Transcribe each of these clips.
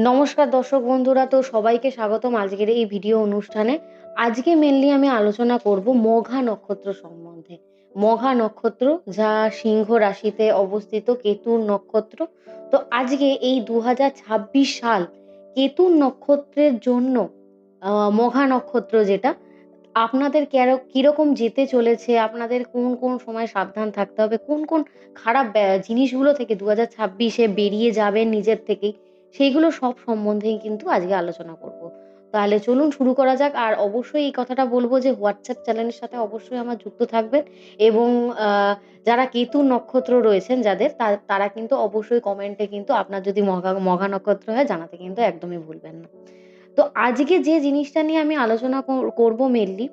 নমস্কার দর্শক বন্ধুরা, তো সবাইকে স্বাগতম আজকের এই ভিডিও অনুষ্ঠানে। আজকে মেনলি আমি আলোচনা করব মঘা নক্ষত্র সম্বন্ধে। মঘা নক্ষত্র যা সিংহ রাশিতে অবস্থিত কেতুর নক্ষত্র। তো আজকে এই দু হাজার ছাব্বিশ সাল কেতুর নক্ষত্রের জন্য মঘা নক্ষত্র যেটা, আপনাদের কেরো- কীরকম যেতে চলেছে, আপনাদের কোন কোন সময় সাবধান থাকতে হবে, কোন কোন খারাপ জিনিসগুলো থেকে দু হাজার ছাব্বিশে বেরিয়ে যাবেন নিজের থেকেই। সেইগুলো সব সম্বন্ধেই কিন্তু আজকে আলোচনা করব। তাহলে চলুন শুরু করা যাক। আর অবশ্যই এই কথাটা বলব যে হোয়াটসঅ্যাপ চ্যানেলের সাথে অবশ্যই আমার যুক্ত থাকবেন এবং যারা কেতু নক্ষত্র রয়েছেন যাদের তারা কিন্তু অবশ্যই কমেন্টে কিন্তু আপনার যদি মঘা মঘা নক্ষত্র হয় জানাতে কিন্তু একদমই ভুলবেন না। তো আজকে যে জিনিসটা নিয়ে আমি আলোচনা কর- করব মেনলি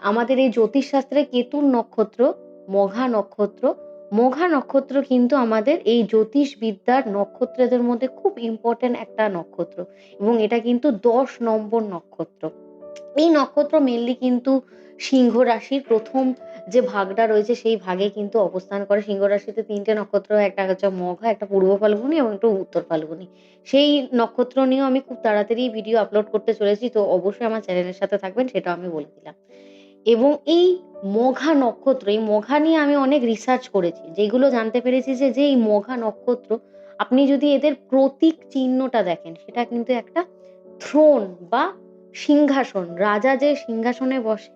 আমাদের এই জ্যোতিষশাস্ত্রে কেতুর নক্ষত্র, মঘা নক্ষত্র মঘা নক্ষত্র কিন্তু আমাদের এই জ্যোতিষবিদ্যার নক্ষত্রদের মধ্যে খুব ইম্পর্ট্যান্ট একটা নক্ষত্র এবং এটা কিন্তু দশ নম্বর নক্ষত্র। এই নক্ষত্র মেনলি কিন্তু সিংহ রাশির প্রথম যে ভাগটা রয়েছে সেই ভাগে কিন্তু অবস্থান করে। সিংহ রাশিতে তিনটে নক্ষত্র, একটা হচ্ছে মঘা, একটা পূর্ব ফাল্গুনি এবং একটা উত্তর ফাল্গুনি। সেই নক্ষত্র নিয়েও আমি খুব তাড়াতাড়ি ভিডিও আপলোড করতে চলেছি, তো অবশ্যই আমার চ্যানেলের সাথে থাকবেন, সেটাও আমি বলে দিলাম। এবং এই মঘা নক্ষত্র, এই মঘা নিয়ে আমি অনেক রিসার্চ করেছি, যেগুলো জানতে পেরেছি যে যে এই মঘা নক্ষত্র, আপনি যদি এদের প্রতীক চিহ্নটা দেখেন, সেটা কিন্তু একটা থ্রোন বা সিংহাসন, রাজা যে সিংহাসনে বসে,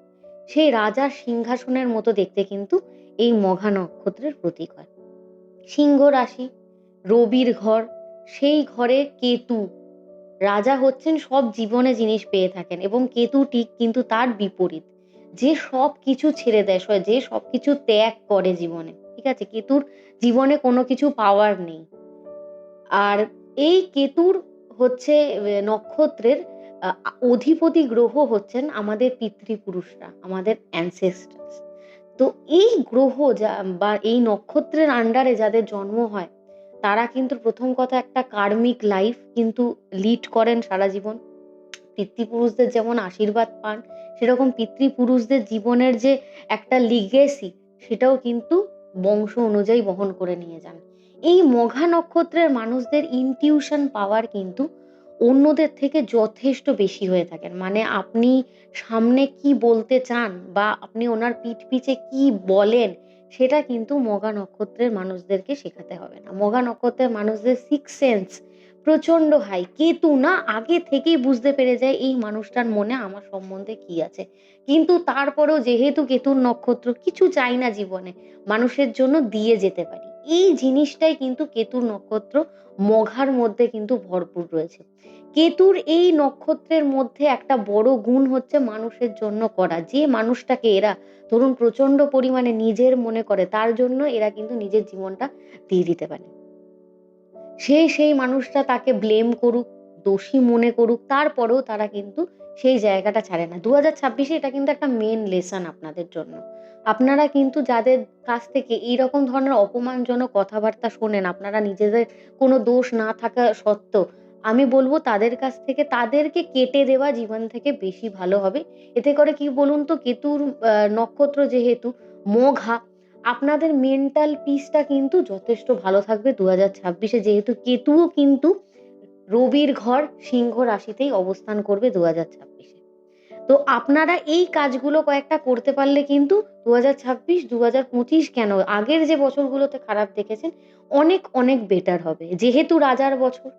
সেই রাজার সিংহাসনের মতো দেখতে কিন্তু এই মঘা নক্ষত্রের প্রতীক হয়। সিংহ রাশি, রবির ঘর, সেই ঘরে কেতু, রাজা হচ্ছেন সব জীবনে জিনিস পেয়ে থাকেন এবং কেতু ঠিক কিন্তু তার বিপরীত। যে সব কিছু ছেড়ে দেয় যে সব কিছু ত্যাগ করে জীবনে, ঠিক আছে? কেতুর জীবনে কোনো কিছু পাওয়ার নেই। আর এই কেতুর হচ্ছে নক্ষত্রের অধিপতি গ্রহ হচ্ছেন আমাদের পিতৃপুরুষরা, আমাদের অ্যানসেস্টার্স তো এই গ্রহ যা, বা এই নক্ষত্রের আন্ডারে যাদের জন্ম হয়, তারা কিন্তু প্রথম কথা একটা কার্মিক লাইফ কিন্তু লিড করেন সারা জীবন। পিতৃপুরুষদের যেমন আশীর্বাদ পান, সেরকম পিতৃপুরুষদের জীবনের যে একটা লিগেসি সেটাও কিন্তু বংশ অনুযায়ী বহন করে নিয়ে যান। এই মঘা নক্ষত্রের মানুষদের ইনটিউশন পাওয়ার কিন্তু অন্যদের থেকে যথেষ্ট বেশি হয়ে থাকেন। মানে আপনি সামনে কি বলতে চান বা আপনি ওনার পিঠ পিছে কি বলেন, সেটা কিন্তু মগা নক্ষত্রের মানুষদেরকে শেখাতে হবে না। মগা নক্ষত্রের মানুষদের সিক্স সেন্স প্রচণ্ড হাই কেতু না আগে থেকেই বুঝতে পেরে যায় এই মানুষটার মনে আমার সম্বন্ধে কি আছে। কিন্তু তারপরেও যেহেতু কেতুর নক্ষত্র, কিছু চাই না জীবনে, মানুষের জন্য দিয়ে যেতে পারি। এই জিনিসটাই কিন্তু কেতুর নক্ষত্র মঘার মধ্যে কিন্তু ভরপুর রয়েছে। কেতুর এই নক্ষত্রের মধ্যে একটা বড় গুণ হচ্ছে মানুষের জন্য করা। যে মানুষটাকে এরা ধরুন প্রচণ্ড পরিমাণে নিজের মনে করে, তার জন্য এরা কিন্তু নিজের জীবনটা দিয়ে দিতে পারে। সে সেই মানুষটা তাকে ব্লেম করুক, দোষী মনে করুক, তারপরেও তারা কিন্তু সেই জায়গাটা ছাড়ে না। দু হাজার ছাব্বিশে এটা কিন্তু একটা মেন লেসন আপনাদের জন্য। আপনারা কিন্তু যাদের কাছ থেকে এইরকম ধরনের অপমানজনক কথাবার্তা শোনেন, আপনারা নিজেদের কোনো দোষ না থাকা সত্ত্বেও, আমি বলব তাদের কাছ থেকে তাদেরকে কেটে দেওয়া জীবন থেকে বেশি ভালো হবে। এতে করে কি বলুন তো, কেতুর নক্ষত্র যেহেতু, মঘা আপনাদের মেন্টাল পিসটা কিন্তু যথেষ্ট ভালো থাকবে দু হাজার ছাব্বিশে। যেহেতু কেতুও কিন্তু রবির ঘর সিংহ রাশিতেই অবস্থান করবে দু হাজার ছাব্বিশে। তো আপনারা এই কাজগুলো কয়েকটা করতে পারলে কিন্তু দু হাজার ছাব্বিশ দু হাজার পঁচিশ কেন? আগের যে বছরগুলোতে খারাপ দেখেছেন, অনেক অনেক বেটার হবে। যেহেতু রাজার বছর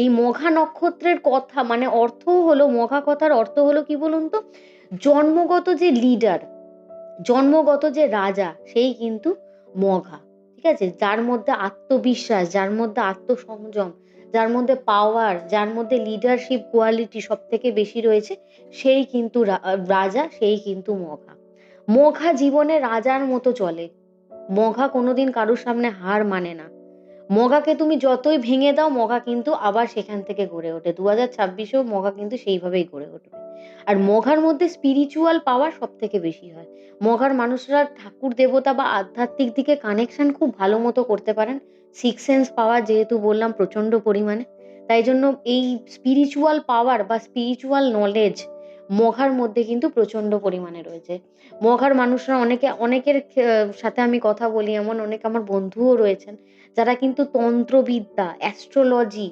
এই মঘা নক্ষত্রের কথা মানে অর্থ হলো, মঘা কথার অর্থ হলো কি বলুন তো? জন্মগত যে লিডার জন্মগত যে রাজা, সেই কিন্তু মঘা, ঠিক আছে? যার মধ্যে আত্মবিশ্বাস, যার মধ্যে আত্মসংযম, যার মধ্যে পাওয়ার যার মধ্যে লিডারশিপ কোয়ালিটি সব থেকে বেশি রয়েছে, সেই কিন্তু রাজা, সেই কিন্তু মঘা। মঘা জীবনে রাজার মতো চলে। মঘা কোনোদিন কারোর সামনে হার মানে না। মগাকে তুমি যতই ভেঙে দাও, মগা কিন্তু আবার সেখান থেকে গড়ে ওঠে। দু হাজার ছাব্বিশেও মগা কিন্তু সেইভাবেই গড়ে উঠবে। আর মঘার মধ্যে স্পিরিচুয়াল পাওয়ার সব থেকে বেশি হয়। মঘার মানুষরা ঠাকুর দেবতা বা আধ্যাত্মিক দিকে কানেকশন খুব ভালো মতো করতে পারেন। সিক্স সেন্স পাওয়ার যেহেতু বললাম প্রচণ্ড পরিমাণে। তাই জন্য এই স্পিরিচুয়াল পাওয়ার বা স্পিরিচুয়াল নলেজ মঘার মধ্যে কিন্তু প্রচণ্ড পরিমাণে রয়েছে। মঘার মানুষরা অনেকে, অনেকের সাথে আমি কথা বলি, এমন অনেক আমার বন্ধুও রয়েছেন, যারা কিন্তু তন্ত্রবিদ্যা astrology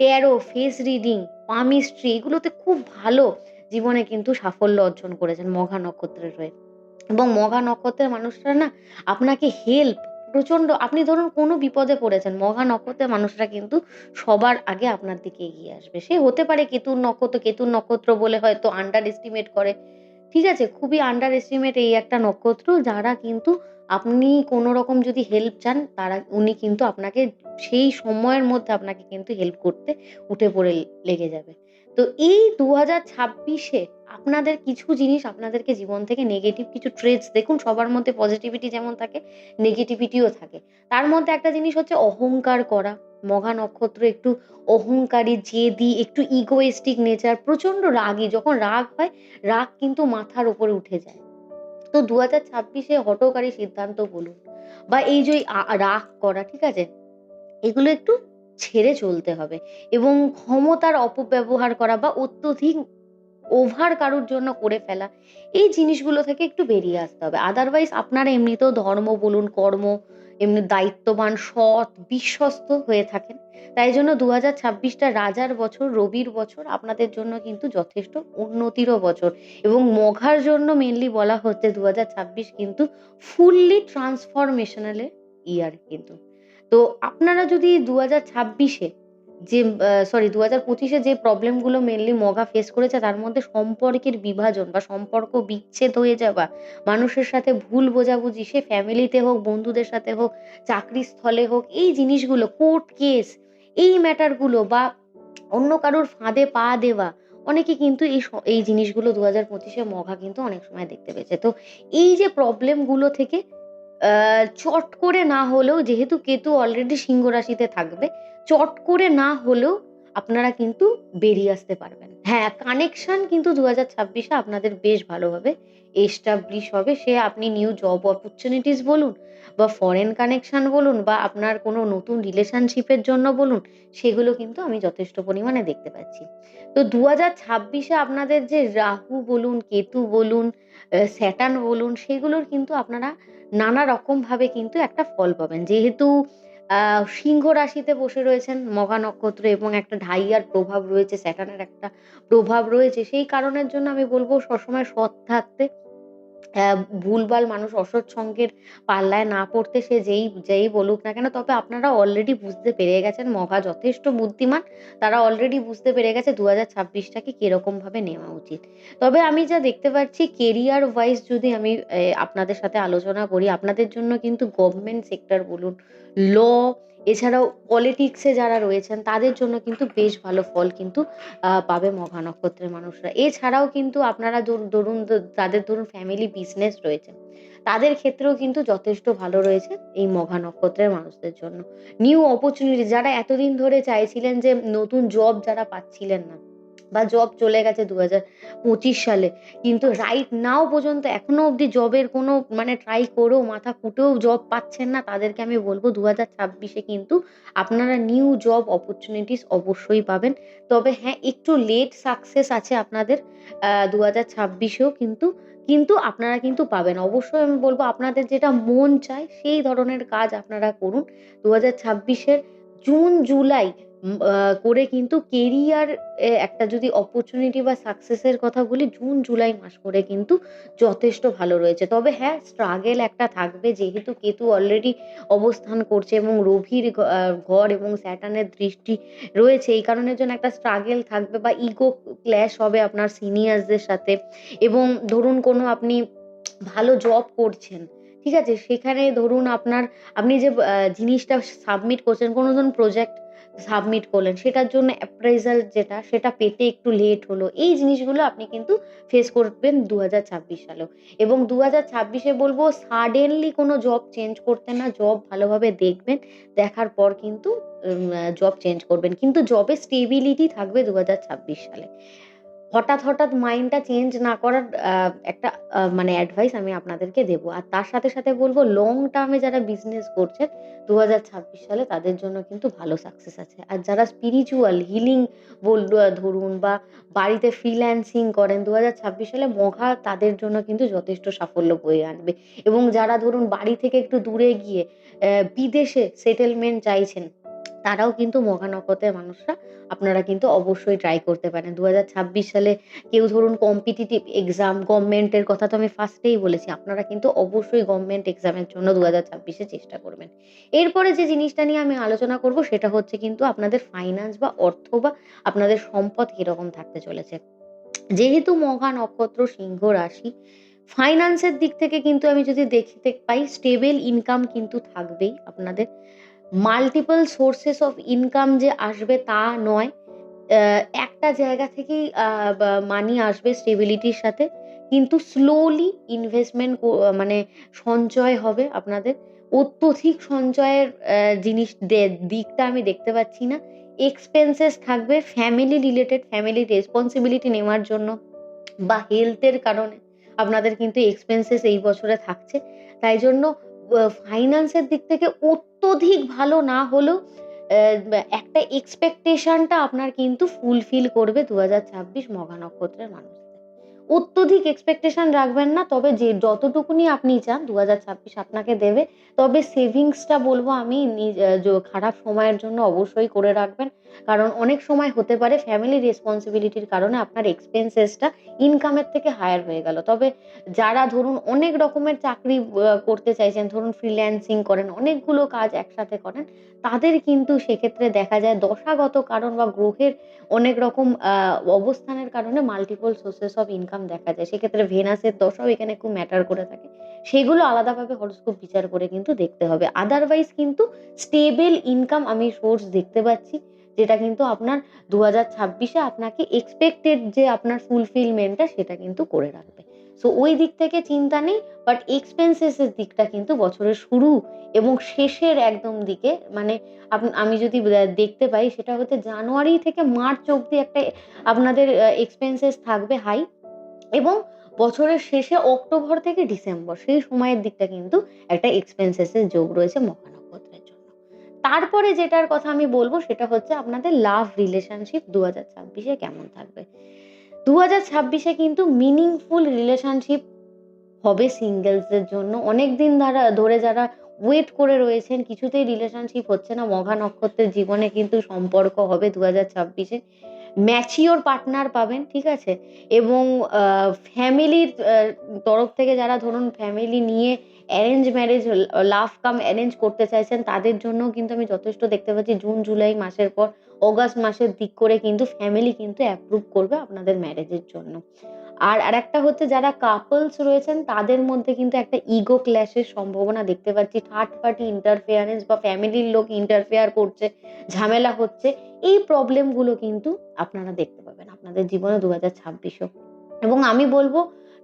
tarot face reading palmistry এগুলোতে খুব ভালো জীবনে কিন্তু সাফল্য অর্জন করেছেন মঘা নক্ষত্রের হয়ে। এবং মঘা নক্ষত্রের মানুষরা না, আপনাকে হেল্প প্রচণ্ড, আপনি ধরুন কোনো বিপদে পড়েছেন মঘা নক্ষত্রের মানুষরা কিন্তু সবার আগে আপনার দিকে এগিয়ে আসবে। সে হতে পারে কেতুর নক্ষত্র কেতুর নক্ষত্র বলে হয়তো আন্ডার এস্টিমেট করে। ঠিক আছে, খুবই আন্ডার এস্টিমেট এই একটা নক্ষত্র যারা কিন্তু আপনি কোনো রকম যদি হেল্প চান, তারা, উনি কিন্তু আপনাকে সেই সময়ের মধ্যে আপনাকে কিন্তু হেল্প করতে উঠে পড়ে লেগে যাবে। তো এই দু হাজার ছাব্বিশে আপনাদের কিছু জিনিস আপনাদেরকে জীবন থেকে নেগেটিভ কিছু ট্রেডস দেখুন সবার মধ্যে পজিটিভিটি যেমন থাকে নেগেটিভিটিও থাকে। তার মধ্যে একটা জিনিস হচ্ছে অহংকার করা। মঘা নক্ষত্র একটু অহংকারী, জেদি, একটু ইগোয়েস্টিক নেচার প্রচণ্ড রাগী। যখন রাগ হয়, রাগ কিন্তু মাথার উপরে উঠে যায়। তো দু হাজার ছাব্বিশে হটকারী সিদ্ধান্ত বলুন বা এই যে রাগ করা, ঠিক আছে? এগুলো একটু ছেড়ে চলতে হবে এবং ক্ষমতার অপব্যবহার করা বা অত্যধিক ওভার কারোর জন্য করে ফেলা। এই জিনিসগুলো থেকে একটু বেরিয়ে আসতে হবে। আদারওয়াইজ আপনারা এমনিতেও ধর্ম বলুন, কর্ম, এমনি দায়িত্ববান, সৎ, বিশ্বস্ত হয়ে থাকেন। তাই জন্য দু হাজার ছাব্বিশটা রাজার বছর, রবির বছর আপনাদের জন্য কিন্তু যথেষ্ট উন্নতিরও বছর। এবং মঘার জন্য মেনলি বলা হচ্ছে দু হাজার ছাব্বিশ কিন্তু ফুললি ট্রান্সফরমেশনালের ইয়ার কিন্তু। তো আপনারা যদি দু হাজার ছাব্বিশে যে সরি দু হাজার পঁচিশে যে প্রবলেমগুলো মেনলি মগা ফেস করেছে, তার মধ্যে সম্পর্কের বিভাজন বা সম্পর্ক বিচ্ছেদ হয়ে যাওয়া, মানুষের সাথে ভুল বোঝাবুঝি, সে ফ্যামিলিতে হোক, বন্ধুদের সাথে হোক চাকরির স্থলে হোক, এই জিনিসগুলো কোর্ট কেস এই ম্যাটারগুলো বা অন্য কারোর ফাঁদে পা দেওয়া, অনেকে কিন্তু এই এই জিনিসগুলো দু হাজার পঁচিশে মঘা কিন্তু অনেক সময় দেখতে পেয়েছে। তো এই যে প্রবলেমগুলো থেকে চট করে না হলেও, যেহেতু কেতু অলরেডি সিংহ রাশিতে থাকবে, চট করে না হলেও আপনারা কিন্তু বেরিয়ে আসতে পারবেন। হ্যাঁ কানেকশন কিন্তু দু হাজার ছাব্বিশে আপনাদের বেশ ভালোভাবে এস্টাবলিশ হবে। সে আপনি নিউ জব অপরচুনিটিস বলুন বা ফরেন কানেকশন বলুন বা আপনার কোনো নতুন রিলেশনশিপের জন্য বলুন, সেগুলো কিন্তু আমি যথেষ্ট পরিমাণে দেখতে পাচ্ছি। তো দু হাজার ছাব্বিশে আপনাদের যে রাহু বলুন, কেতু বলুন স্যাটান বলুন, সেগুলোর কিন্তু আপনারা নানা রকমভাবে কিন্তু একটা ফল পাবেন। যেহেতু সিংহ রাশিতে বসে রয়েছেন মঘা নক্ষত্র এবং একটা ঢাইয়ার প্রভাব রয়েছে, স্যাটানের একটা প্রভাব রয়েছে, সেই কারণের জন্য আমি বলব সবসময় সৎ থাকতে ভুলভাল মানুষ অসৎ সঙ্গের পাল্লায় না পড়তে সে যেই যেই বলুক না কেন, তবে আপনারা অলরেডি বুঝতে পেরে গেছেন মঘা যথেষ্ট বুদ্ধিমান। তারা অলরেডি বুঝতে পেরে গেছে দু হাজার ছাব্বিশটাকে কীরকম ভাবে নেওয়া উচিত। তবে আমি যা দেখতে পাচ্ছি কেরিয়ার ওয়াইজ যদি আমি আপনাদের সাথে আলোচনা করি, আপনাদের জন্য কিন্তু গভর্নমেন্ট সেক্টর বলুন ল এছাড়াও পলিটিক্সে যারা রয়েছেন, তাদের জন্য কিন্তু বেশ ভালো ফল কিন্তু পাবে মঘা নক্ষত্রের মানুষরা। এছাড়াও কিন্তু আপনারা ধরুন তাদের ধরুন ফ্যামিলি বিজনেস রয়েছে, তাদের ক্ষেত্রেও কিন্তু যথেষ্ট ভালো রয়েছে এই মঘা নক্ষত্রের মানুষদের জন্য। নিউ অপরচুনিটি যারা এতদিন ধরে চাইছিলেন যে নতুন জব যারা পাচ্ছিলেন না বা জব চলে গেছে দু হাজার পঁচিশ সালে। কিন্তু রাইট নাও পর্যন্ত এখনও অবধি জবের কোনো মানে ট্রাই করেও মাথা ফুটেও জব পাচ্ছেন না। তাদেরকে আমি বলব দু হাজার ছাব্বিশে কিন্তু আপনারা নিউ জব অপরচুনিটিস অবশ্যই পাবেন। তবে হ্যাঁ একটু লেট সাকসেস আছে আপনাদের দু হাজার ছাব্বিশেও কিন্তু কিন্তু আপনারা কিন্তু পাবেন। অবশ্যই আমি বলব আপনাদের যেটা মন চায় সেই ধরনের কাজ আপনারা করুন। দু হাজার ছাব্বিশের জুন, জুলাই করে কিন্তু কেরিয়ার একটা যদি অপরচুনিটি বা সাকসেসের কথা বলি জুন জুলাই মাস করে কিন্তু যথেষ্ট ভালো রয়েছে। তবে হ্যাঁ স্ট্রাগেল একটা থাকবে যেহেতু কেতু অলরেডি অবস্থান করছে এবং আহ, ঘর এবং স্যাটার্নের দৃষ্টি রয়েছে এই কারণের জন্য একটা স্ট্রাগেল থাকবে বা ইগো ক্ল্যাশ হবে আপনার সিনিয়রসদের সাথে। এবং ধরুন কোনো আপনি ভালো জব করছেন ঠিক আছে? সেখানে ধরুন আপনার আপনি যে জিনিসটা সাবমিট করছেন কোনো ধরুন প্রজেক্ট সাবমিট করলেন, সেটার জন্য অ্যাপ্রাইজাল যেটা, সেটা পেতে একটু লেট হলো। এই জিনিসগুলো আপনি কিন্তু ফেস করবেন দু হাজার ছাব্বিশ সালেও। এবং দু হাজার ছাব্বিশে বলব সাডেনলি কোনো জব চেঞ্জ করতে না জব ভালোভাবে দেখবেন, দেখার পর কিন্তু জব চেঞ্জ করবেন। কিন্তু জবে স্টেবিলিটি থাকবে দু হাজার ছাব্বিশ সালে। হঠাৎ হঠাৎ মাইন্ডটা চেঞ্জ না করার একটা মানে অ্যাডভাইস আমি আপনাদেরকে দেবো। আর তার সাথে সাথে বলব লং টার্মে যারা বিজনেস করছেন দু সালে তাদের জন্য কিন্তু ভালো সাকসেস আছে। আর যারা স্পিরিচুয়াল হিলিং বল ধরুন বা বাড়িতে ফ্রিল্যান্সিং করেন দু হাজার ছাব্বিশ সালে মঘা তাদের জন্য কিন্তু যথেষ্ট সাফল্য বয়ে আনবে। এবং যারা ধরুন বাড়ি থেকে একটু দূরে গিয়ে বিদেশে সেটেলমেন্ট চাইছেন তারাও কিন্তু নক্ষত্রের মানুষরা আপনারা কিন্তু অবশ্যই ট্রাই করতে পারেন। ২০২৬ সালে কেউ ধরুন কম্পিটিটিভ এক্সাম, গভর্নমেন্টের কথা তো আমি ফার্স্টেই বলেছি। আপনারা কিন্তু অবশ্যই গভর্নমেন্ট এক্সামের জন্য ২০২৬ এ চেষ্টা করবেন। এরপরে যে জিনিসটা নিয়ে আমি আলোচনা করব সেটা হচ্ছে কিন্তু আপনাদের ফাইন্যান্স বা অর্থ বা আপনাদের সম্পদ কীরকম থাকতে চলেছে। যেহেতু মহা নক্ষত্র সিংহ রাশি, ফাইন্যান্সের দিক থেকে কিন্তু আমি যদি দেখতে পাই স্টেবল ইনকাম কিন্তু থাকবেই আপনাদের। মাল্টিপল সোর্সেস অফ ইনকাম যে আসবে তা নয়। একটা জায়গা থেকেই মানি আসবে স্টেবিলিটির সাথে। কিন্তু স্লোলি ইনভেস্টমেন্ট মানে সঞ্চয় হবে আপনাদের। অত্যধিক সঞ্চয়ের জিনিস দিকটা আমি দেখতে পাচ্ছি না। এক্সপেন্সেস থাকবে ফ্যামিলি রিলেটেড, ফ্যামিলি রেসপন্সিবিলিটি নেওয়ার জন্য বা হেলথের কারণে আপনাদের কিন্তু এক্সপেন্সেস এই বছরে থাকছে। তাই জন্য ফাইন্যান্সের দিক থেকে অত্যধিক ভালো না হলেও একটা এক্সপেকটেশনটা আপনার কিন্তু ফুলফিল করবে ২০২৬ মঘা নক্ষত্রের মানুষদের। অত্যধিক এক্সপেকটেশন রাখবেন না। তবে যে যতটুকুনি আপনি চান ২০২৬ আপনাকে দেবে। তবে সেভিংসটা বলব আমি খারাপ সময়ের জন্য অবশ্যই করে রাখবেন। কারণ অনেক সময় হতে পারে ফ্যামিলি রেসপন্সিবিলিটির কারণে আপনার এক্সপেন্সেসটা ইনকামের থেকে হায়ার হয়ে গেল। তবে যারা ধরুন অনেক রকমের চাকরি করতে চাইছেন, ধরুন ফ্রিল্যান্সিং করেন, অনেকগুলো কাজ একসাথে করেন, তাদের কিন্তু সেক্ষেত্রে দেখা যায় দশাগত কারণ বা গ্রহের অনেক রকম অবস্থানের কারণে মাল্টিপল সোর্সেস অফ ইনকাম দেখা যায়। সেক্ষেত্রে ভেনাসের দশাও এখানে খুব ম্যাটার করে থাকে। সেগুলো আলাদাভাবে হরোস্কোপ বিচার করে কিন্তু দেখতে হবে। আদারওয়াইজ কিন্তু স্টেবল ইনকাম আমি সোর্স দেখতে পাচ্ছি। যেটা কিন্তু আপনার ২০২৬ ছাব্বিশে আপনাকে এক্সপেক্টেড যে আপনার ফুলফিলমেন্টটা সেটা কিন্তু করে রাখবে। সো ওই দিক থেকে চিন্তা নেই। বাট এক্সপেন্সেস এর দিকটা কিন্তু বছরের শুরু এবং শেষের একদম দিকে মানে আমি যদি দেখতে পাই সেটা হচ্ছে জানুয়ারি থেকে মার্চ অবধি একটা, আপনাদের এক্সপেন্সেস থাকবে হাই এবং বছরের শেষে অক্টোবর থেকে ডিসেম্বর, সেই সময়ের দিকটা কিন্তু একটা এক্সপেন্সেস এর যোগ রয়েছে জন্য। তারপরে যেটার কথা আমি বলব সেটা হচ্ছে আপনাদের লাভ রিলেশনশিপ ২০২৬ ছাব্বিশে কেমন থাকবে। দু হাজার ছাব্বিশে কিন্তু মিনিংফুল রিলেশনশিপ হবে সিঙ্গেলসদের জন্য। অনেকদিন ধারা ধরে যারা ওয়েট করে রয়েছেন কিছুতেই রিলেশনশিপ হচ্ছে না, মঘা নক্ষত্রের জীবনে কিন্তু সম্পর্ক হবে দু হাজার ছাব্বিশে ম্যাচিওর পার্টনার পাবেন, ঠিক আছে? এবং ফ্যামিলির তরফ থেকে যারা ধরুন ফ্যামিলি নিয়ে arrange marriage love cum arrange করতে চাইছেন তাদের জন্যও কিন্তু আমি যথেষ্ট দেখতে পাচ্ছি জুন, জুলাই মাসের পর অগাস্ট মাসের দিক করে কিন্তু ফ্যামিলি কিন্তু অ্যাপ্রুভ করবে আপনাদের ম্যারেজের জন্য। আর আরেকটা হচ্ছে যারা কাপলস রয়েছেন তাদের মধ্যে কিন্তু একটা ইগো ক্ল্যাশের সম্ভাবনা দেখতে পাচ্ছি। থার্ড পার্টি ইন্টারফেয়ারেন্স বা ফ্যামিলির লোক ইন্টারফেয়ার করছে, ঝামেলা হচ্ছে। এই প্রবলেমগুলো কিন্তু আপনারা দেখতে পাবেন আপনাদের জীবনে ২০২৬ এও। এবং আমি বলব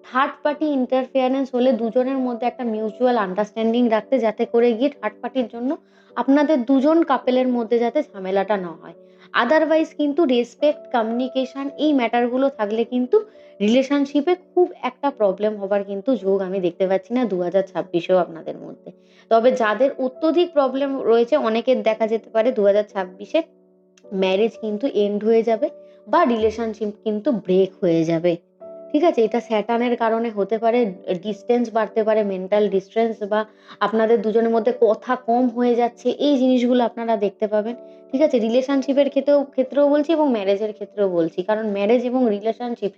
থার্ড পার্টি ইন্টারফেয়ারেন্স হলে দুজনের মধ্যে একটা মিউচুয়াল আন্ডারস্ট্যান্ডিং রাখতে যাতে করে গিয়ে থার্ড পার্টির জন্য আপনাদের দুজন কাপেলের মধ্যে যাতে ঝামেলাটা না হয়। আদারওয়াইজ কিন্তু রেসপেক্ট, কমিউনিকেশন এই ম্যাটারগুলো থাকলে কিন্তু রিলেশনশিপে খুব একটা প্রবলেম হবার কিন্তু যোগ আমি দেখতে পাচ্ছি না দু হাজার ছাব্বিশেও আপনাদের মধ্যে। তবে যাদের অত্যধিক প্রবলেম রয়েছে অনেকের দেখা যেতে পারে দু হাজার ছাব্বিশে ম্যারেজ কিন্তু এন্ড হয়ে যাবে বা রিলেশনশিপ কিন্তু ব্রেক হয়ে যাবে। ঠিক আছে? এটা স্যাটার্নের কারণে হতে পারে, ডিস্টেন্স বাড়তে পারে, মেন্টাল ডিস্টেন্স বা আপনাদের দুজনের মধ্যে কথা কম হয়ে যাচ্ছে এই জিনিসগুলো আপনারা দেখতে পাবেন। ঠিক আছে? রিলেশনশিপের ক্ষেত্রেও ক্ষেত্রেও বলছি এবং ম্যারেজের ক্ষেত্রেও বলছি। কারণ ম্যারেজ এবং রিলেশনশিপ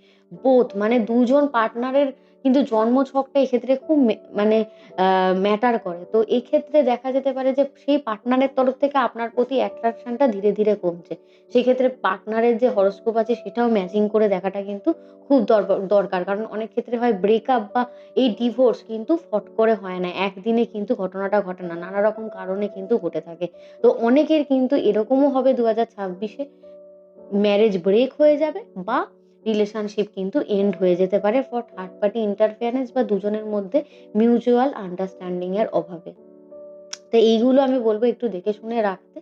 বোধ মানে দুজন পার্টনারের কিন্তু জন্মছকটা এক্ষেত্রে খুব মানে ম্যাটার করে। তো এক্ষেত্রে দেখা যেতে পারে যে সেই পার্টনারের তরফ থেকে আপনার প্রতি অ্যাট্রাকশনটা ধীরে, ধীরে কমছে। সেক্ষেত্রে পার্টনারের যে হরোস্কোপ আছে সেটাও ম্যাচিং করে দেখাটা কিন্তু খুব দরকার। কারণ অনেক ক্ষেত্রে হয় ব্রেকআপ বা এই ডিভোর্স কিন্তু ফট করে হয় না। একদিনে কিন্তু ঘটনাটা ঘটে না। নানা রকম কারণে কিন্তু ঘটে থাকে। তো অনেকের কিন্তু এরকমও হবে ২০২৬ ছাব্বিশে ম্যারেজ ব্রেক হয়ে যাবে বা রিলেশনশিপ কিন্তু এন্ড হয়ে যেতে পারে ফর থার্ড পার্টি ইন্টারফেয়ারেন্স বা দুজনের মধ্যে মিউচুয়াল আন্ডারস্ট্যান্ডিং এর অভাবে। তো এইগুলো আমি বলব একটু দেখে শুনে রাখতে।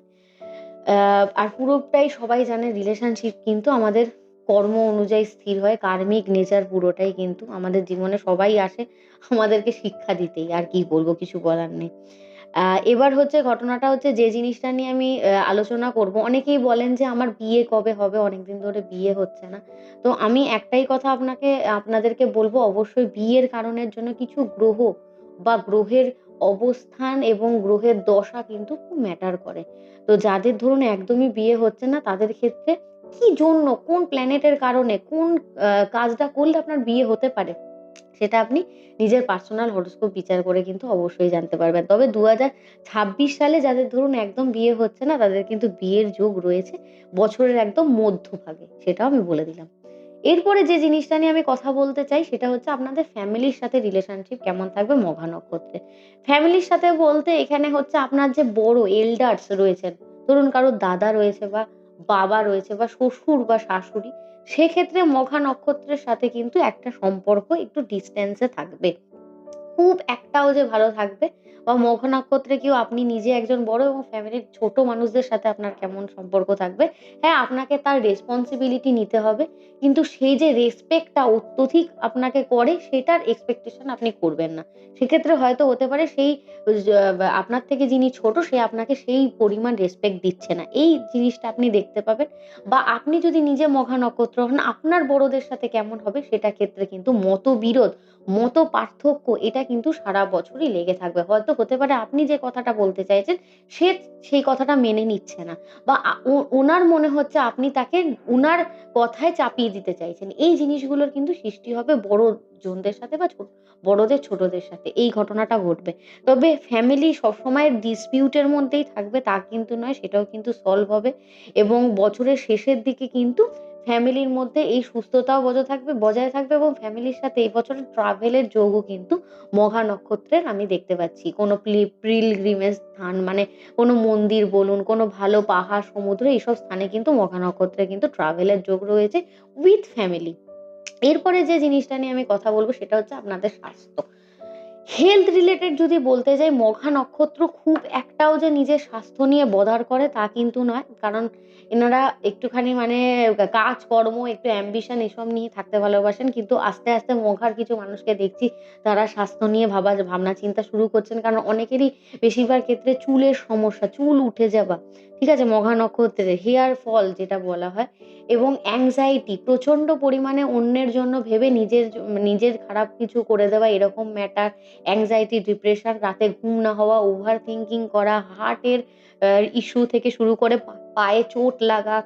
আর পুরোটাই সবাই জানে রিলেশনশিপ কিন্তু আমাদের কর্ম অনুযায়ী স্থির হয়। কার্মিক নেচার পুরোটাই কিন্তু আমাদের জীবনে সবাই আসে আমাদেরকে শিক্ষা দিতেই। আর কি বলব কিছু বলার নেই। এবার হচ্ছে ঘটনাটা হচ্ছে যে জিনিসটা নিয়ে আমি আলোচনা করব। অনেকেই বলেন যে আমার বিয়ে কবে হবে? অনেকদিন ধরে বিয়ে হচ্ছে না। তো আমি একটাই কথা আপনাকে, আপনাদেরকে বলব, অবশ্যই বিয়ের কারণের জন্য কিছু গ্রহ বা গ্রহের অবস্থান এবং গ্রহের দশা কিন্তু খুব ম্যাটার করে তো যাদের ধরুন একদমই বিয়ে হচ্ছে না, তাদের ক্ষেত্রে কি জন্য, কোন প্ল্যানেটের কারণে, কোন কাজটা করলে আপনার বিয়ে হতে পারে সেটা আপনি নিজের পার্সোনাল হরোস্কোপ বিচার করে কিন্তু অবশ্যই জানতে পারবেন। তবে দু সালে যাদের ধরুন একদম বিয়ে হচ্ছে না, তাদের কিন্তু বিয়ের যোগ রয়েছে বছরের একদম মধ্যভাগে, সেটাও আমি বলে দিলাম। এরপরে যে জিনিসটা নিয়ে আমি কথা বলতে চাই, সেটা হচ্ছে আপনাদের ফ্যামিলির সাথে রিলেশনশিপ কেমন থাকবে মঘা নক্ষত্রে ফ্যামিলির সাথে বলতে এখানে হচ্ছে আপনার যে বড় এল্ডার্স রয়েছেন, ধরুন কারোর দাদা রয়েছে বা বাবা রয়েছে বা শ্বশুর বা শাশুড়ি, সেক্ষেত্রে মঘা নক্ষত্রের সাথে কিন্তু একটা সম্পর্ক একটু ডিস্টেন্সে থাকবে। খুব একটাও যে ভালো থাকবে বা মঘা নক্ষত্রে কেউ আপনি নিজে একজন বড় এবং ফ্যামিলির ছোট মানুষদের সাথে আপনার কেমন সম্পর্ক থাকবে হ্যাঁ আপনাকে তার রেসপন্সিবিলিটি নিতে হবে, কিন্তু সেই যে রেসপেক্টটা অত্যধিক আপনাকে করে সেটার এক্সপেকটেশন আপনি করবেন না। সেক্ষেত্রে হয়তো হতে পারে সেই আপনার থেকে যিনি ছোট সে আপনাকে সেই পরিমাণ রেসপেক্ট দিচ্ছে না। এই জিনিসটা আপনি দেখতে পাবেন বা আপনি যদি নিজে মঘা নক্ষত্র হন, আপনার বড়দের সাথে কেমন হবে সেটা ক্ষেত্রে কিন্তু মতবিরোধ মত পার্থক্য এটা কিন্তু সারা বছরই লেগে থাকবে। হয়তো হতে পারে আপনি যে কথাটা বলতে চাইছেন, সে সেই কথাটা মেনে নিচ্ছে না বা ওনার মনে হচ্ছে আপনি তাকে ওনার কথায় চাপিয়ে দিতে চাইছেন। এই জিনিসগুলোর কিন্তু সৃষ্টি হবে বড় জনদের সাথে বা ছোট, বড়দের, ছোটদের সাথে। এই ঘটনাটা ঘটবে। তবে ফ্যামিলি সবসময় ডিসপিউটের মধ্যেই থাকবে, তা কিন্তু নয়, সেটাও কিন্তু সলভ হবে এবং বছরের শেষের দিকে কিন্তু ফ্যামিলির মধ্যে এই সুস্থতাও বজায় থাকবে বজায় থাকবে এবং ফ্যামিলির সাথে এই বছরের ট্রাভেলের যোগও কিন্তু মঘা নক্ষত্রের আমি দেখতে পাচ্ছি। কোনো প্রিলগ্রিমেজ স্থান মানে কোনো মন্দির বলুন, কোনো ভালো পাহাড়, সমুদ্র, এইসব স্থানে কিন্তু মঘা নক্ষত্রে কিন্তু ট্রাভেলের যোগ রয়েছে উইথ ফ্যামিলি। এরপরে যে জিনিসটা নিয়ে আমি কথা বলব সেটা হচ্ছে আপনাদের স্বাস্থ্য। হেলথ রিলেটেড যদি বলতে যাই মঘা নক্ষত্র খুব একটাও যে নিজের স্বাস্থ্য নিয়ে বদার করে তা কিন্তু নয়। কারণ এনারা একটুখানি মানে কাজকর্ম, একটু অ্যাম্বিশন এসব নিয়ে থাকতে ভালোবাসেন। কিন্তু আস্তে আস্তে মঘার কিছু মানুষকে দেখছি, তারা স্বাস্থ্য নিয়ে ভাবা, ভাবনা চিন্তা শুরু করছেন। কারণ অনেকেরই বেশিরভাগ ক্ষেত্রে চুলের সমস্যা, চুল উঠে যাওয়া ঠিক আছে মঘা নক্ষত্রের হেয়ার ফল যেটা বলা হয়, এবং অ্যাংজাইটি প্রচণ্ড পরিমাণে অন্যের জন্য ভেবে নিজের নিজের খারাপ কিছু করে দেওয়া, এরকম ম্যাটার অ্যাংজাইটি ডিপ্রেশন রাতে ঘুম না হওয়া ওভার থিঙ্কিং করা হার্টের ইস্যু থেকে শুরু করে পায়ে চোট লাগা,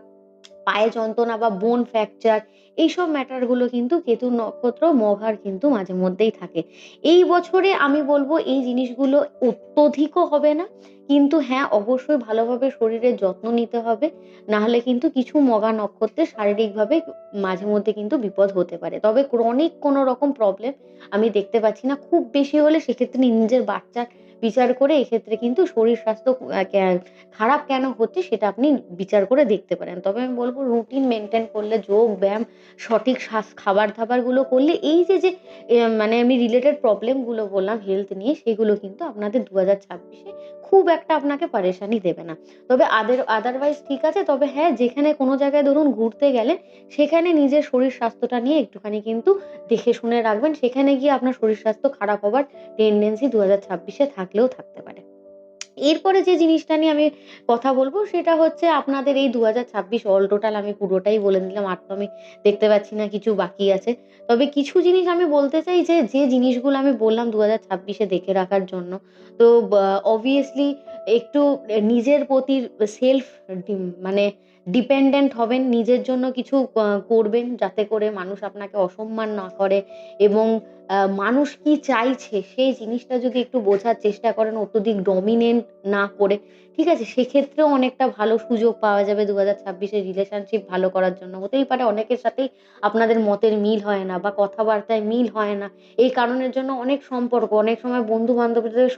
পায়ে যন্ত্রণা বা বোন ফ্র্যাকচার এইসব ম্যাটারগুলো কিন্তু কেতু নক্ষত্র মঘার কিন্তু মাঝে মধ্যেই থাকে। এই বছরে আমি বলব এই জিনিসগুলো অত্যধিকও হবে না, কিন্তু হ্যাঁ অবশ্যই ভালোভাবে শরীরের যত্ন নিতে হবে, নাহলে কিন্তু কিছু মগা নক্ষত্রে শারীরিকভাবে মাঝে মধ্যে কিন্তু বিপদ হতে পারে। তবে ক্রনিক কোনো রকম প্রবলেম আমি দেখতে পাচ্ছি না। খুব বেশি হলে সেক্ষেত্রে নিজের বাচ্চার বিচার করে এক্ষেত্রে কিন্তু শরীর স্বাস্থ্য খারাপ কেন হচ্ছে সেটা আপনি বিচার করে দেখতে পারেন। তবে আমি বলব রুটিন মেনটেন করলে, যোগ, ব্যায়াম, সঠিক শ্বাস খাবার দাবারগুলো করলে এই যে যে মানে আমি রিলেটেড প্রবলেমগুলো বললাম হেলথ নিয়ে, সেগুলো কিন্তু আপনাদের দু হাজার ছাব্বিশে খুব একটা আপনাকে পারেশানি দেবে না। তবে আদার আদারওয়াইজ ঠিক আছে, তবে হ্যাঁ যেখানে কোনো জায়গায় ধরুন ঘুরতে গেলেন সেখানে নিজের শরীর স্বাস্থ্যটা নিয়ে একটুখানি কিন্তু দেখে শুনে রাখবেন। সেখানে গিয়ে আপনার শরীর স্বাস্থ্য খারাপ হবার টেন্ডেন্সি দু হাজার ছাব্বিশে থাকলেও থাকতে পারে। এরপরে যে জিনিসটা নিয়ে আমি কথা বলব সেটা হচ্ছে আপনাদের এই দু হাজার ছাব্বিশ অল টোটাল আমি পুরোটাই বলে দিলাম, আর তো আমি দেখতে পাচ্ছি না কিছু বাকি আছে। তবে কিছু জিনিস আমি বলতে চাই যে যে জিনিসগুলো আমি বললাম দু হাজার ছাব্বিশে দেখে রাখার জন্য, তো অবভিয়াসলি একটু নিজের প্রতি সেলফ মানে ডিপেন্ডেন্ট হবেন, নিজের জন্য কিছু করবেন যাতে করে মানুষ আপনাকে অসম্মান না করে এবং মানুষ কি চাইছে সেই জিনিসটা যদি একটু বোঝার চেষ্টা করেন অত্যধিক ডমিনেন্ট না করে, ঠিক আছে? সেক্ষেত্রেও অনেকটা ভালো সুযোগ পাওয়া যাবে দু হাজার ছাব্বিশে রিলেশনশিপ ভালো করার জন্য। হতেই পারে অনেকের সাথেই আপনাদের মতের মিল হয় না বা কথাবার্তায় মিল হয় না। এই কারণের জন্য অনেক সম্পর্ক, অনেক সময় বন্ধু বান্ধবদের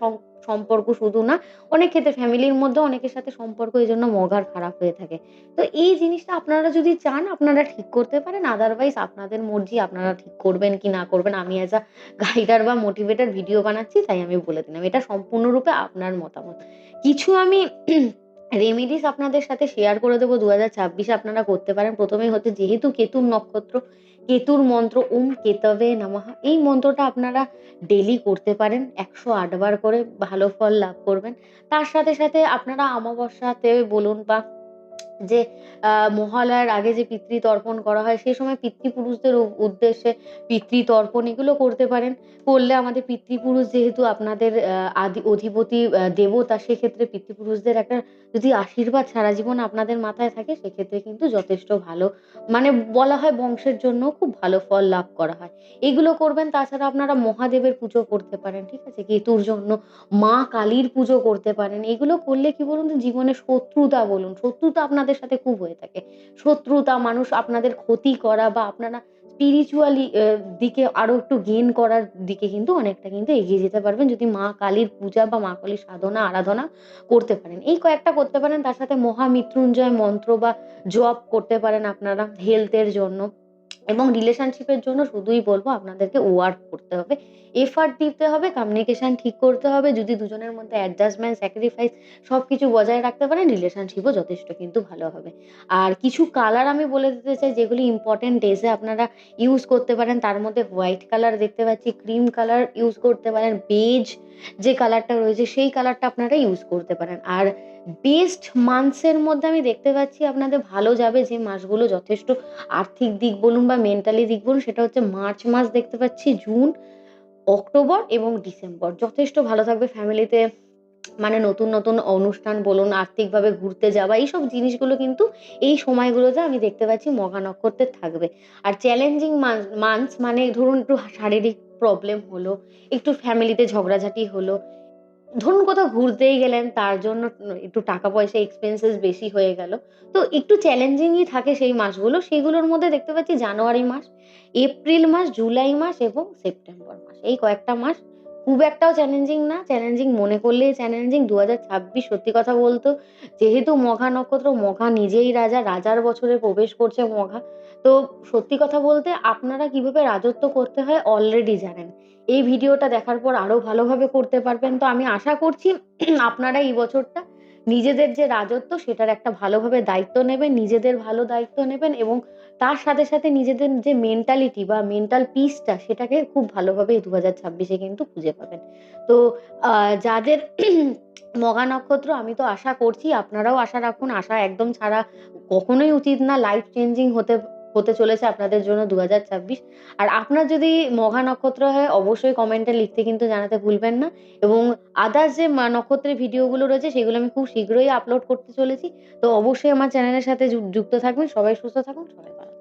সম্পর্ক শুধু না, অনেক ক্ষেত্রে ফ্যামিলির মধ্যে অনেকের সাথে সম্পর্ক এই জন্য মগার খারাপ হয়ে থাকে। তো এই জিনিসটা আপনারা যদি চান, আপনারা ঠিক করতে পারেন। আদারওয়াইজ আপনাদের মর্জি, আপনারা ঠিক করবেন কি না করবেন। আমি অ্যাজ আ গাইডার বা মোটিভেটার ভিডিও বানাচ্ছি, তাই আমি বলে দিলাম। এটা সম্পূর্ণরূপে আপনার মতামত। কিছু আমি রেমেডিস আপনাদের সাথে শেয়ার করে দেবো। দু হাজার ছাব্বিশে আপনারা করতে পারেন। প্রথমেই হচ্ছে, যেহেতু কেতুর নক্ষত্র কেতুর মন্ত্র ওম কেতবে নামাহা এই মন্ত্রটা আপনারা ডেলি করতে পারেন, একশো আটবার করে ভালো ফল লাভ করবেন। তার সাথে সাথে আপনারা অমাবস্যাতে বলুন বা যে মহালয়ার আগে যে পিতৃতর্পণ করা হয় সেই সময় পিতৃপুরুষদের উদ্দেশ্যে পিতৃতর্পণ এগুলো করতে পারেন। করলে আমাদের পিতৃপুরুষ যেহেতু আপনাদের আদি অধিপতি দেবতা সেক্ষেত্রে পিতৃপুরুষদের একটা যদি আশীর্বাদ সারা জীবন আপনাদের মাথায় থাকে সেক্ষেত্রে কিন্তু যথেষ্ট ভালো মানে বলা হয় বংশের জন্য খুব ভালো ফল লাভ করা হয়। এগুলো করবেন তাছাড়া আপনারা মহাদেবের পুজো করতে পারেন, ঠিক আছে? কেতুর জন্য মা কালীর পুজো করতে পারেন। এগুলো করলে কি বলুন তো জীবনে শত্রুতা বলুন, শত্রুতা আপনাদের সাথে খুব হয়ে থাকে। শত্রুতা, মানুষ আপনাদের ক্ষতি করা বা আপনারা স্পিরিচুয়ালি দিকে আরও একটু গেইন করার দিকে কিন্তু অনেকটা কিন্তু এগিয়ে যেতে পারবেন যদি মা কালীর পূজা বা মা কালীর সাধনা, আরাধনা করতে পারেন। এই কয়েকটা করতে পারেন তার সাথে মহামৃত্যুঞ্জয় মন্ত্র বা জপ করতে পারেন আপনারা হেলথের জন্য এবং রিলেশনশিপের জন্য শুধুই বলব আপনাদেরকে ওয়ার্ক করতে হবে। এফার্ট দিতে হবে, কমিউনিকেশন ঠিক করতে হবে। যদি দুজনের মধ্যে অ্যাডজাস্টমেন্ট, স্যাক্রিফাইস সবকিছু বজায় রাখতে পারেন রিলেশনশিপও যথেষ্ট কিন্তু ভালো হবে। আর কিছু কালার আমি বলে দিতে চাই যেগুলি ইম্পোর্টেন্ট এ আপনারা ইউজ করতে পারেন। তার মধ্যে হোয়াইট কালার দেখতে পাচ্ছি, ক্রিম কালার ইউজ করতে পারেন, বেজ যে কালারটা রয়েছে সেই কালারটা আপনারা ইউজ করতে পারেন। আর বেস্ট মান্থস এর মধ্যে আমি দেখতে পাচ্ছি আপনাদের ভালো যাবে যে মাসগুলো যথেষ্ট আর্থিক দিক বলুন বা মেন্টালি দিক বলুন সেটা হচ্ছে মার্চ মাস দেখতে পাচ্ছি, জুন, অক্টোবর এবং ডিসেম্বর। যথেষ্ট ভালো থাকবে ফ্যামিলিতে মানে নতুন, নতুন অনুষ্ঠান বলুন, আর্থিকভাবে ঘুরতে যাওয়া এইসব জিনিসগুলো কিন্তু এই সময়গুলোতে আমি দেখতে পাচ্ছি মঘা নক্ষত্রের থাকবে। আর চ্যালেঞ্জিং মান মান্থস মানে ধরুন একটু শারীরিক প্রবলেম হলো, একটু ফ্যামিলিতে ঝগড়াঝাটি হলো। ধরুন কোথাও ঘুরতেই গেলেন তার জন্য একটু টাকা পয়সা এক্সপেন্সেস বেশি হয়ে গেল। তো একটু চ্যালেঞ্জিংই থাকে সেই মাসগুলো। সেগুলোর মধ্যে দেখতে পাচ্ছি জানুয়ারি মাস, এপ্রিল মাস, জুলাই মাস এবং সেপ্টেম্বর মাস। এই কয়েকটা মাস খুব একটাও চ্যালেঞ্জিং না। চ্যালেঞ্জিং মনে করলেই চ্যালেঞ্জিং ২০২৬ সত্যি কথা বলতো যেহেতু মঘা নক্ষত্র, মঘা নিজেই রাজা, রাজার বছরে প্রবেশ করছে মঘা। তো সত্যি কথা বলতে আপনারা কীভাবে রাজত্ব করতে হয় অলরেডি জানেন। এই ভিডিওটা দেখার পর আরও ভালোভাবে করতে পারবেন। তো আমি আশা করছি আপনারা এই বছরটা নিজেদের যে রাজত্ব সেটার একটা ভালোভাবে দায়িত্ব নেবেন, নিজেদের ভালো দায়িত্ব নেবেন এবং তার সাথে, সাথে নিজেদের যে মেন্টালিটি বা মেন্টাল পিসটা সেটাকে খুব ভালোভাবে এই ২০২৬ এ কিন্তু খুঁজে পাবেন। তো যাদের মগা নক্ষত্র আমি তো আশা করছি আপনারাও আশা রাখুন। আশা একদম ছাড়া কখনোই উচিত না। লাইফ চেঞ্জিং হতে হতে চলেছে আপনাদের জন্য ২০২৬ আর আপনার যদি মহা নক্ষত্র হয় অবশ্যই কমেন্টে লিখতে কিন্তু জানাতে ভুলবেন না এবং আদার্স যে নক্ষত্রের ভিডিওগুলো রয়েছে সেগুলো আমি খুব শীঘ্রই আপলোড করতে চলেছি। তো অবশ্যই আমার চ্যানেলের সাথে যুক্ত থাকবেন। সবাই সুস্থ থাকুন, সবাই ভালো।